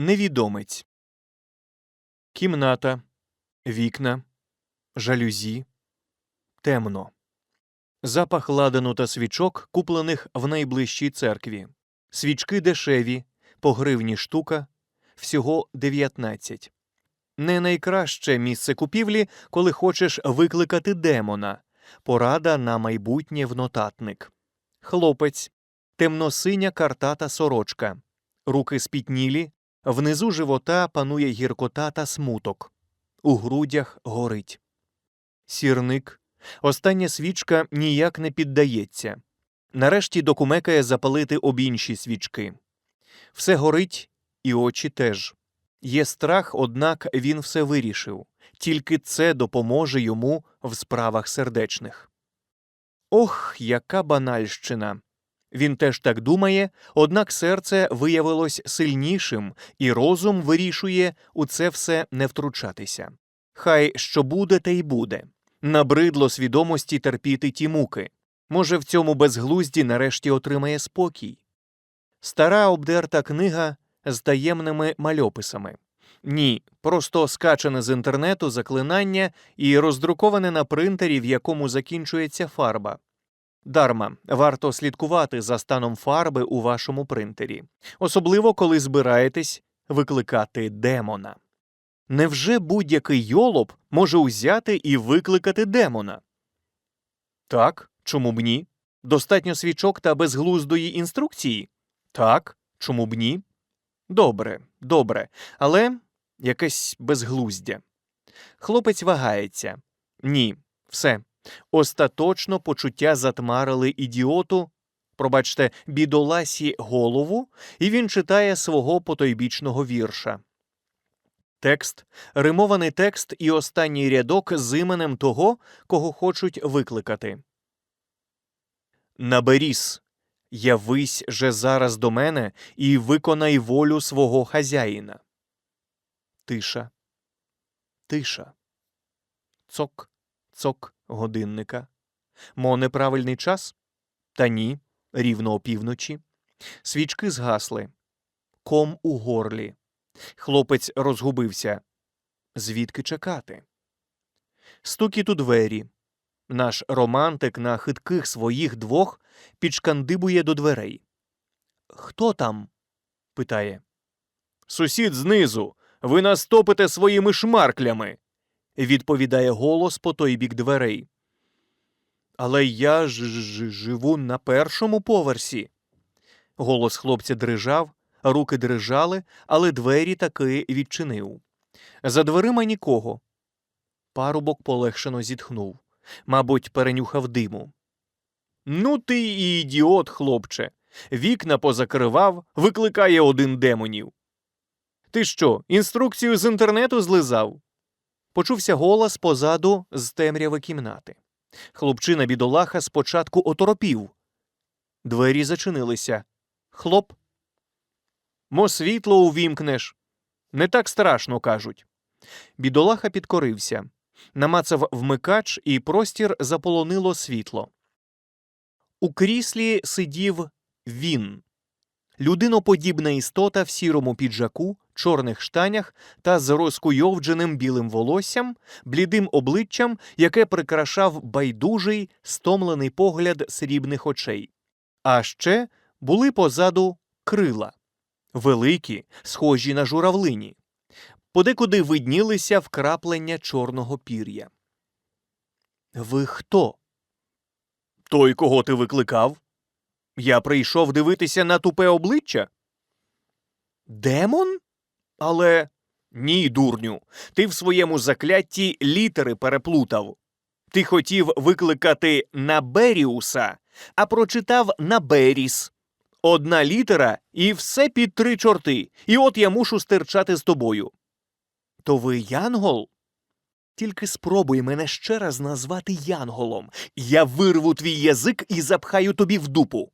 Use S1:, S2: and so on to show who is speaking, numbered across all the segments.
S1: Невідомець. Кімната. Вікна. Жалюзі. Темно. Запах ладану та свічок, куплених в найближчій церкві. Свічки дешеві, по гривні штука, всього 19. Не найкраще місце купівлі, коли хочеш викликати демона. Порада на майбутнє в нотатник. Хлопець, темносиня картата сорочка, руки спітнілі, внизу живота панує гіркота та смуток. У грудях горить. Сірник. Остання свічка ніяк не піддається. Нарешті докумекає запалити обінші свічки. Все горить, і очі теж. Є страх, однак він все вирішив. Тільки це допоможе йому в справах сердечних. Ох, яка банальщина. Він теж так думає, однак серце виявилось сильнішим, і розум вирішує у це все не втручатися. Хай що буде, те й буде. Набридло свідомості терпіти ті муки. Може, в цьому безглузді нарешті отримає спокій. Стара обдерта книга з таємними мальописами. Ні, просто скачане з інтернету заклинання і роздруковане на принтері, в якому закінчується фарба. Дарма, варто слідкувати за станом фарби у вашому принтері, особливо коли збираєтесь викликати демона. Невже будь-який йолоп може узяти і викликати демона? Так, чому б ні? Достатньо свічок та безглуздої інструкції? Так, чому б ні? Добре, добре, але якесь безглуздя. Хлопець вагається. Ні, все. Остаточно почуття затмарили ідіоту, пробачте, бідоласі голову, і він читає свого потойбічного вірша. Текст, римований текст і останній рядок з іменем того, кого хочуть викликати. Наберіс, явись же зараз до мене і виконай волю свого хазяїна. Тиша. Тиша. Цок, цок годинника. Мо неправильний час? Та ні, рівно опівночі. Свічки згасли. Ком у горлі. Хлопець розгубився. Звідки чекати? Стукіт у двері. Наш романтик на хитких своїх двох підшкандибує до дверей. Хто там? питає. Сусід знизу. Ви нас топите своїми шмарклями. Відповідає голос по той бік дверей. Але я ж живу на першому поверсі. Голос хлопця дрижав, руки дрижали, але двері таки відчинив. За дверима нікого. Парубок полегшено зітхнув. Мабуть, перенюхав диму. Ну, ти і ідіот, хлопче. Вікна позакривав, викликає один демонів. Ти що, інструкцію з інтернету злизав? Почувся голос позаду з темряви кімнати. Хлопчина бідолаха спочатку оторопів. Двері зачинилися. Хлоп. Мо світло увімкнеш. Не так страшно, кажуть. Бідолаха підкорився. Намацав вмикач, і простір заполонило світло. У кріслі сидів він. Людиноподібна істота в сірому піджаку, чорних штанях та з розкуйовдженим білим волоссям, блідим обличчям, яке прикрашав байдужий, стомлений погляд срібних очей. А ще були позаду крила великі, схожі на журавлині. Подекуди виднілися вкраплення чорного пір'я. Ви хто? Той, кого ти викликав? Я прийшов дивитися на тупе обличчя. Демон? Але ні, дурню. Ти в своєму заклятті літери переплутав. Ти хотів викликати Наберіуса, а прочитав Наберіс. Одна літера і все під три чорти, і от я мушу стирчати з тобою. То ви Янгол? Тільки спробуй мене ще раз назвати Янголом. Я вирву твій язик і запхаю тобі в дупу.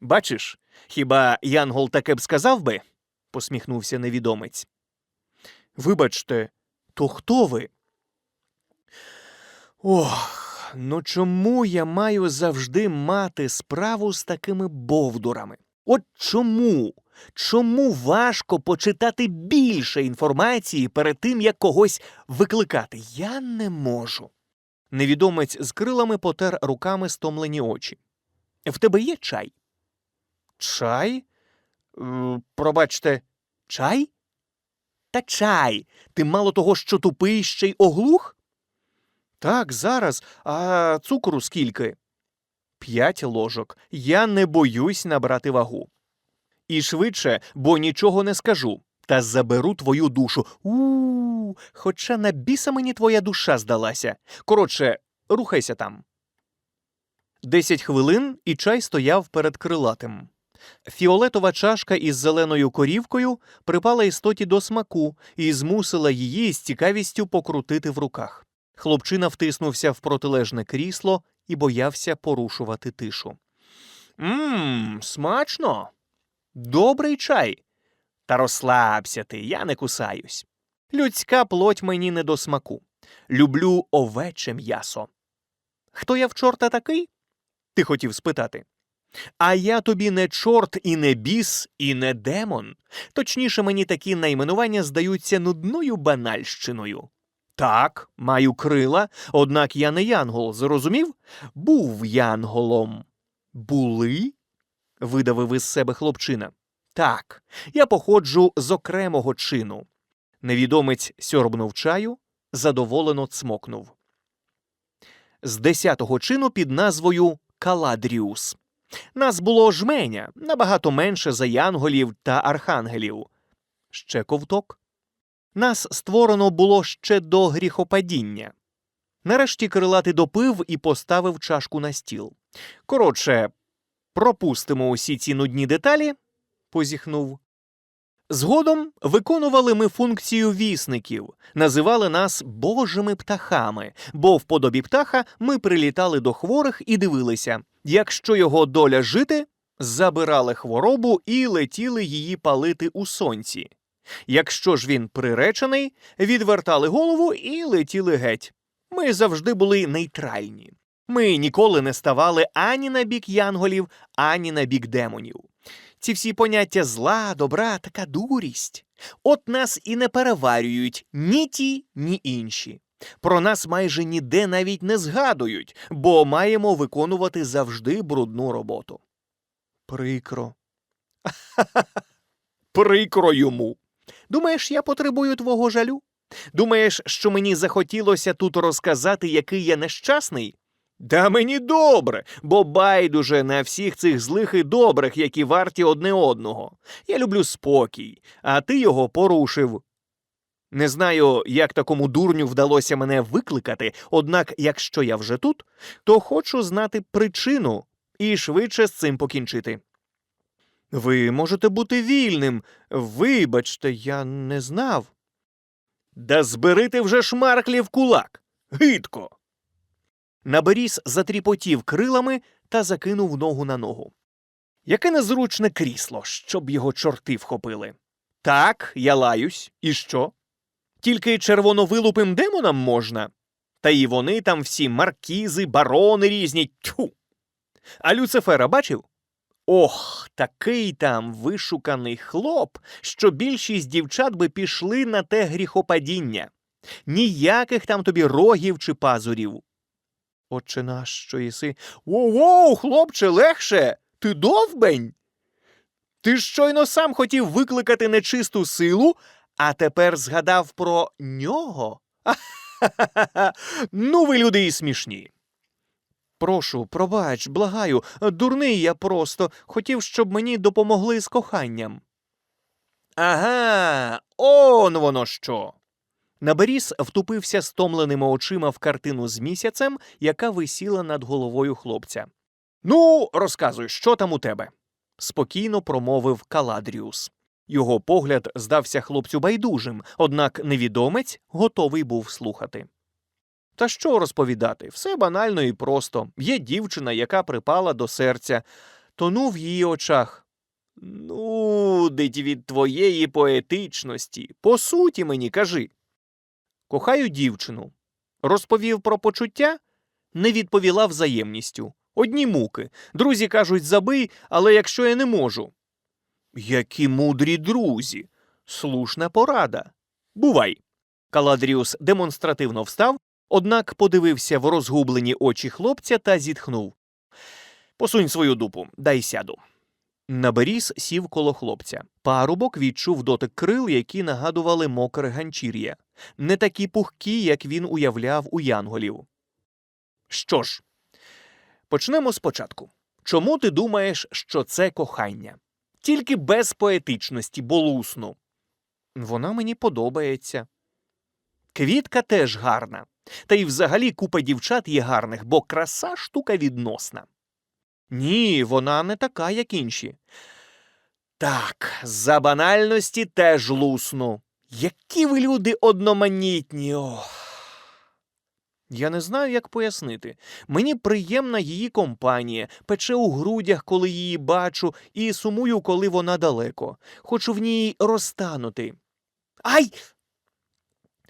S1: Бачиш, хіба Янгол таке б сказав би? Посміхнувся невідомець. Вибачте, то хто ви? Ох, ну чому я маю завжди мати справу з такими бовдурами? От чому? чому важко почитати більше інформації перед тим, як когось викликати? Я не можу. Невідомець з крилами потер руками стомлені очі. В тебе є чай? Чай? Пробачте, чай? Та чай. Ти мало того, що тупий ще й оглух? Так, зараз. А цукру скільки? П'ять ложок. Я не боюсь набрати вагу. І швидше, бо нічого не скажу. Та заберу твою душу. у хоча на біса мені твоя душа здалася. Коротше, рухайся там. Десять хвилин і чай стояв перед крилатим. Фіолетова чашка із зеленою корівкою припала істоті до смаку і змусила її з цікавістю покрутити в руках. Хлопчина втиснувся в протилежне крісло і боявся порушувати тишу. Мм, смачно. Добрий чай. Та розслабся ти, я не кусаюсь. Людська плоть мені не до смаку. Люблю овече м'ясо. Хто я в чорта такий? Ти хотів спитати. А я тобі не чорт і не біс, і не демон. Точніше, мені такі найменування здаються нудною банальщиною. Так, маю крила, однак я не янгол, зрозумів? Був янголом. Були? видавив із себе хлопчина. Так, я походжу з окремого чину. Невідомець сьорбнув чаю, задоволено цмокнув. З десятого чину під назвою Каладріус. Нас було жменя набагато менше за янголів та архангелів. Ще ковток. Нас створено було ще до гріхопадіння. Нарешті крилати допив і поставив чашку на стіл. Коротше, пропустимо усі ці нудні деталі, позіхнув. Згодом виконували ми функцію вісників, називали нас божими птахами, бо в подобі птаха ми прилітали до хворих і дивилися, якщо його доля жити, забирали хворобу і летіли її палити у сонці. Якщо ж він приречений, відвертали голову і летіли геть. Ми завжди були нейтральні. Ми ніколи не ставали ані на бік янголів, ані на бік демонів. Ці всі поняття зла, добра, така дурість. От нас і не переварюють ні ті, ні інші. Про нас майже ніде навіть не згадують, бо маємо виконувати завжди брудну роботу. Прикро. Прикро йому. Думаєш, я потребую твого жалю? Думаєш, що мені захотілося тут розказати, який я нещасний? Да мені добре, бо байдуже на всіх цих злих і добрих, які варті одне одного. Я люблю спокій, а ти його порушив. Не знаю, як такому дурню вдалося мене викликати, однак, якщо я вже тут, то хочу знати причину і швидше з цим покінчити. Ви можете бути вільним. Вибачте, я не знав. Да збери ти вже шмарклі в кулак. Гидко. Наберіс затріпотів крилами та закинув ногу на ногу. Яке незручне крісло, щоб його чорти вхопили. Так, я лаюсь. І що? Тільки червоновилупим демонам можна. Та і вони там всі маркізи, барони різні. Тьфу. А Люцифера бачив? Ох, такий там вишуканий хлоп, що більшість дівчат би пішли на те гріхопадіння. Ніяких там тобі рогів чи пазурів. Отче наш, що єси. Воу-воу, хлопче, легше. Ти довбень. Ти щойно сам хотів викликати нечисту силу, а тепер згадав про нього. Ну, ви люди і смішні. Прошу, пробач, благаю, дурний я просто хотів, щоб мені допомогли з коханням. Ага, он воно що. Наберіс втупився стомленими очима в картину з місяцем, яка висіла над головою хлопця. Ну, розказуй, що там у тебе? спокійно промовив Каладріус. Його погляд здався хлопцю байдужим, однак невідомець готовий був слухати. Та що розповідати? Все банально і просто. Є дівчина, яка припала до серця, тону в її очах. Нудить від твоєї поетичності. По суті мені кажи. Кохаю дівчину. Розповів про почуття, не відповіла взаємністю. Одні муки. Друзі кажуть, забий, але якщо я не можу. Які мудрі друзі. Слушна порада. Бувай. Каладріус демонстративно встав, однак подивився в розгублені очі хлопця та зітхнув. Посунь свою дупу, дай сяду. Наберіс сів коло хлопця. Парубок відчув дотик крил, які нагадували мокре ганчір'я, не такі пухкі, як він уявляв у янголів. Що ж, почнемо спочатку. Чому ти думаєш, що це кохання? Тільки без поетичності, болусну. Вона мені подобається. Квітка теж гарна. Та й взагалі купа дівчат є гарних, бо краса штука відносна. Ні, вона не така, як інші. Так, за банальності теж лусну. Які ви люди одноманітні. Ох. Я не знаю, як пояснити. Мені приємна її компанія, пече у грудях, коли її бачу, і сумую, коли вона далеко. Хочу в ній розтанути. Ай!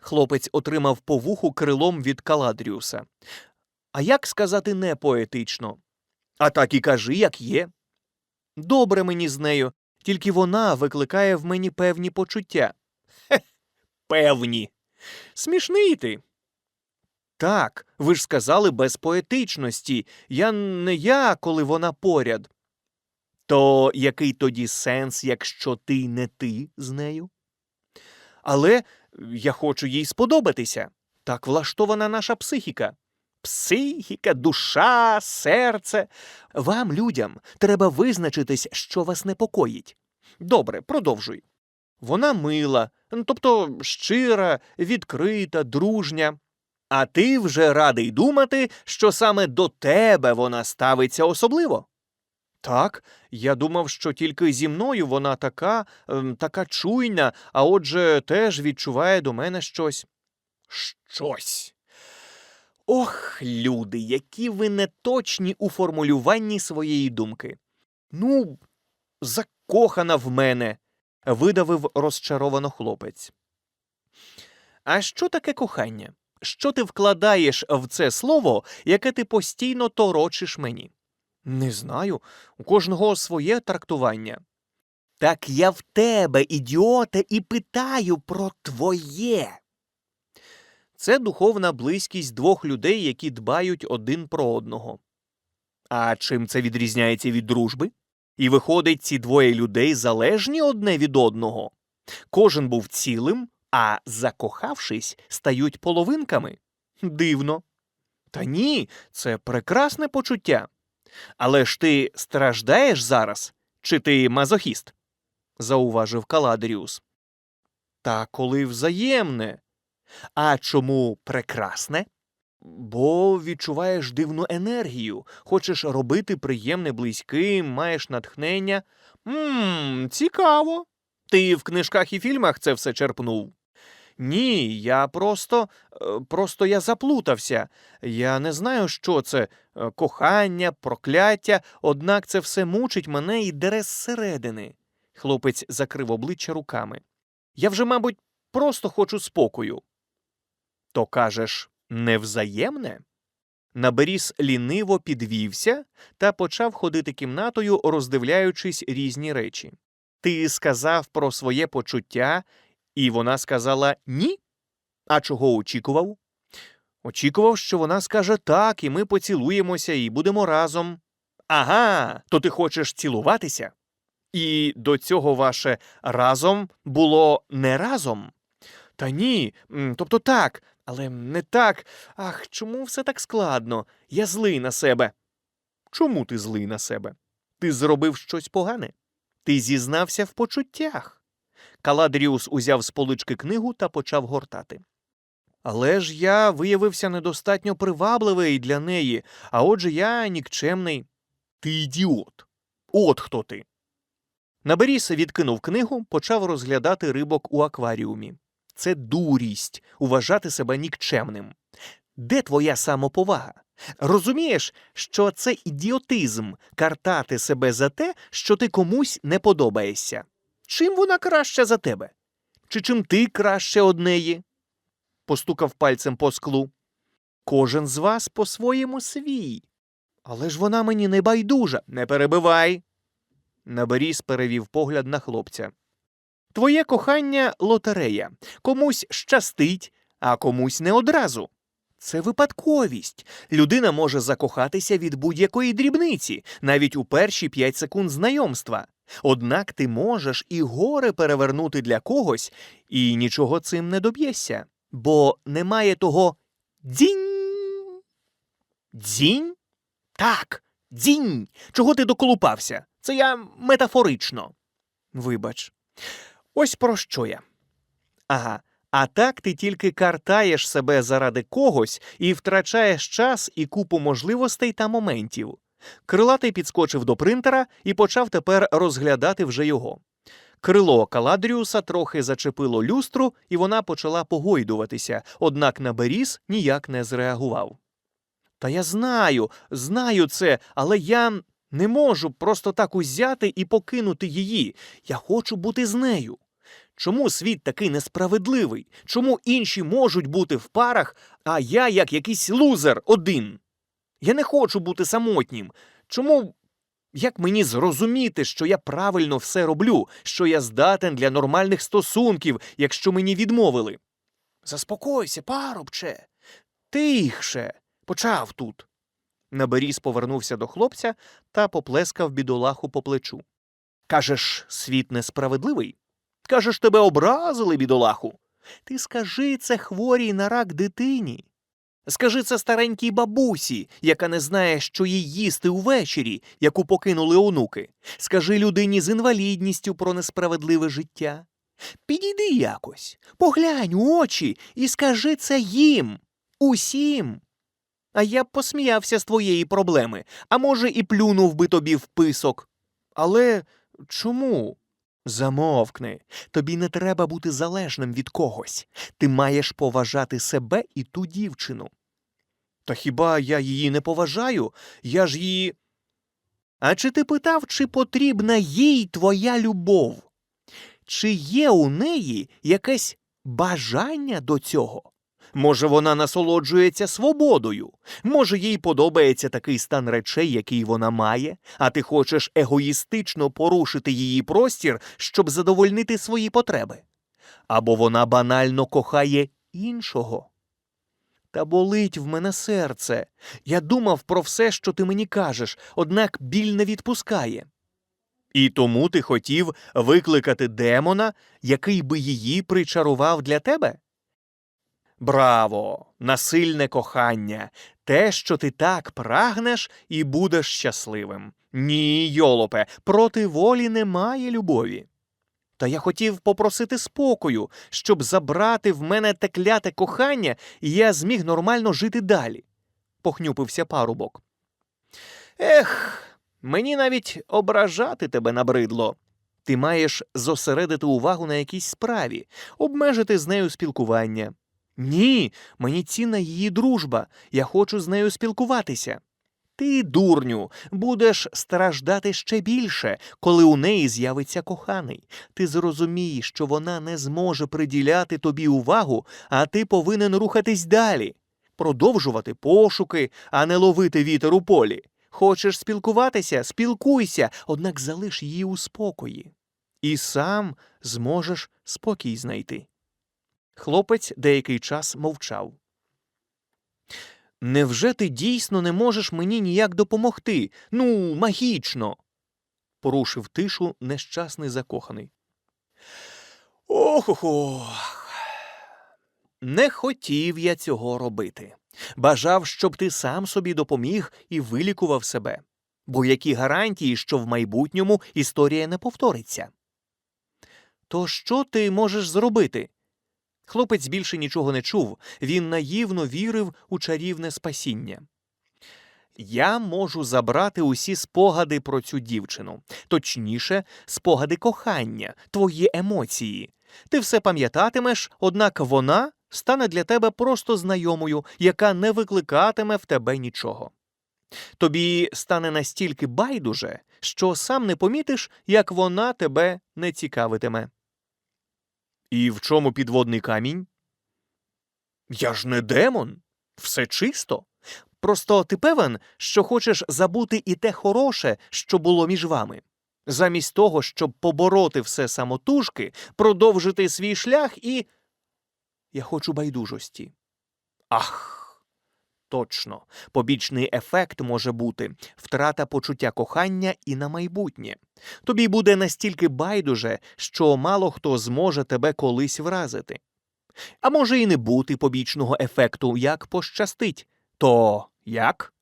S1: Хлопець отримав по вуху крилом від Каладріуса. А як сказати не поетично? А так і кажи, як є. Добре мені з нею, тільки вона викликає в мені певні почуття. Певні. Смішний ти. Так, ви ж сказали без поетичності. Я не я, коли вона поряд. То який тоді сенс, якщо ти не ти з нею? Але я хочу їй сподобатися. Так влаштована наша психіка. Психіка, душа, серце. Вам, людям, треба визначитись, що вас непокоїть. Добре, продовжуй. Вона мила, тобто щира, відкрита, дружня. А ти вже радий думати, що саме до тебе вона ставиться особливо. Так, я думав, що тільки зі мною вона така, ем, така чуйна, а отже, теж відчуває до мене щось. Щось. Ох, люди, які ви неточні у формулюванні своєї думки. Ну, закохана в мене, видавив розчаровано хлопець. А що таке кохання? Що ти вкладаєш в це слово, яке ти постійно торочиш мені? Не знаю, у кожного своє трактування. Так я в тебе, ідіоте, і питаю про твоє. Це духовна близькість двох людей, які дбають один про одного. А чим це відрізняється від дружби? І виходить, ці двоє людей залежні одне від одного. Кожен був цілим, а закохавшись, стають половинками. Дивно. Та ні, це прекрасне почуття. Але ж ти страждаєш зараз, чи ти мазохіст? зауважив Каладріус. Та коли взаємне. А чому прекрасне? Бо відчуваєш дивну енергію, хочеш робити приємне близьким, маєш натхнення. Мм, цікаво. Ти в книжках і фільмах це все черпнув. Ні, я просто. е, просто я заплутався. Я не знаю, що це е, кохання, прокляття, однак це все мучить мене і дере зсередини. Хлопець закрив обличчя руками. Я вже, мабуть, просто хочу спокою. То кажеш, невзаємне? Наберіс ліниво підвівся та почав ходити кімнатою, роздивляючись різні речі. Ти сказав про своє почуття, і вона сказала ні? А чого очікував? Очікував, що вона скаже так, і ми поцілуємося і будемо разом. Ага, то ти хочеш цілуватися? І до цього ваше разом було не разом? Та ні, тобто так, але не так. Ах, чому все так складно? Я злий на себе. Чому ти злий на себе? Ти зробив щось погане? Ти зізнався в почуттях. Каладріус узяв з полички книгу та почав гортати. Але ж я виявився недостатньо привабливий для неї, а отже я нікчемний. Ти ідіот. От хто ти. Наберіс відкинув книгу, почав розглядати рибок у акваріумі. Це дурість уважати себе нікчемним. Де твоя самоповага? Розумієш, що це ідіотизм картати себе за те, що ти комусь не подобаєшся. Чим вона краща за тебе? Чи чим ти краще од неї? Постукав пальцем по склу. Кожен з вас по-своєму свій. Але ж вона мені не байдужа, не перебивай. Наберіс перевів погляд на хлопця. Твоє кохання лотерея. Комусь щастить, а комусь не одразу. Це випадковість. Людина може закохатися від будь-якої дрібниці, навіть у перші п'ять секунд знайомства. Однак ти можеш і горе перевернути для когось, і нічого цим не доб'єшся, бо немає того дзінь. Дзінь? Так, дзінь. Чого ти доколупався? Це я метафорично. Вибач. Ось про що я. Ага. А так ти тільки картаєш себе заради когось і втрачаєш час і купу можливостей та моментів. Крилатий підскочив до принтера і почав тепер розглядати вже його. Крило Каладріуса трохи зачепило люстру, і вона почала погойдуватися, однак на Беріс ніяк не зреагував. Та я знаю, знаю це, але я не можу просто так узяти і покинути її. Я хочу бути з нею. Чому світ такий несправедливий? Чому інші можуть бути в парах, а я як якийсь лузер один? Я не хочу бути самотнім. Чому як мені зрозуміти, що я правильно все роблю, що я здатен для нормальних стосунків, якщо мені відмовили? Заспокойся, парубче. Тихше. Почав тут. Наберіс повернувся до хлопця та поплескав бідолаху по плечу. Кажеш, світ несправедливий? Кажеш, тебе образили, бідолаху. Ти скажи це хворій на рак дитині. Скажи це старенькій бабусі, яка не знає, що їй їсти увечері, яку покинули онуки. Скажи людині з інвалідністю про несправедливе життя. Підійди якось, поглянь у очі і скажи це їм, усім. А я б посміявся з твоєї проблеми, а може, і плюнув би тобі в писок. Але чому? Замовкни. Тобі не треба бути залежним від когось. Ти маєш поважати себе і ту дівчину. Та хіба я її не поважаю? Я ж її. А чи ти питав, чи потрібна їй твоя любов? Чи є у неї якесь бажання до цього? Може, вона насолоджується свободою, може, їй подобається такий стан речей, який вона має, а ти хочеш егоїстично порушити її простір, щоб задовольнити свої потреби. Або вона банально кохає іншого. Та болить в мене серце. Я думав про все, що ти мені кажеш, однак біль не відпускає. І тому ти хотів викликати демона, який би її причарував для тебе? Браво! Насильне кохання, те, що ти так прагнеш і будеш щасливим. Ні, йолопе, проти волі немає любові. Та я хотів попросити спокою, щоб забрати в мене те кляте кохання, і я зміг нормально жити далі, похнюпився парубок. Ех, мені навіть ображати тебе набридло. Ти маєш зосередити увагу на якійсь справі, обмежити з нею спілкування. Ні, мені цінна її дружба, я хочу з нею спілкуватися. Ти, дурню, будеш страждати ще більше, коли у неї з'явиться коханий. Ти зрозумієш, що вона не зможе приділяти тобі увагу, а ти повинен рухатись далі, продовжувати пошуки, а не ловити вітер у полі. Хочеш спілкуватися, спілкуйся, однак залиш її у спокої. І сам зможеш спокій знайти. Хлопець деякий час мовчав. Невже ти дійсно не можеш мені ніяк допомогти? Ну, магічно. порушив тишу нещасний закоханий. Ох. ох. Не хотів я цього робити. Бажав, щоб ти сам собі допоміг і вилікував себе. Бо які гарантії, що в майбутньому історія не повториться? То що ти можеш зробити? Хлопець більше нічого не чув, він наївно вірив у чарівне спасіння. Я можу забрати усі спогади про цю дівчину, точніше, спогади кохання, твої емоції. Ти все пам'ятатимеш, однак вона стане для тебе просто знайомою, яка не викликатиме в тебе нічого. Тобі стане настільки байдуже, що сам не помітиш, як вона тебе не цікавитиме. І в чому підводний камінь? Я ж не демон. Все чисто. Просто ти певен, що хочеш забути і те хороше, що було між вами. Замість того, щоб побороти все самотужки, продовжити свій шлях і. Я хочу байдужості. Ах. Точно, побічний ефект може бути втрата почуття кохання і на майбутнє. Тобі буде настільки байдуже, що мало хто зможе тебе колись вразити. А може і не бути побічного ефекту, як пощастить. То як?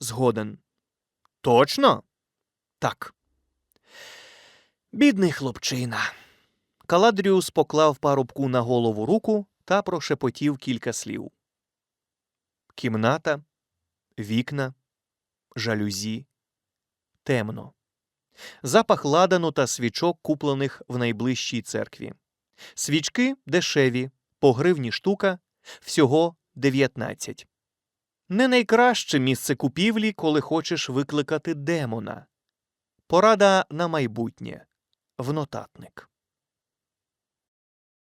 S1: Згоден. Точно? Так. Бідний хлопчина. Каладріус поклав парубку на голову руку та прошепотів кілька слів. Кімната, вікна, жалюзі, темно. Запах ладану та свічок, куплених в найближчій церкві. Свічки дешеві, по гривні штука, всього 19. Не найкраще місце купівлі, коли хочеш викликати демона. Порада на майбутнє в нотатник.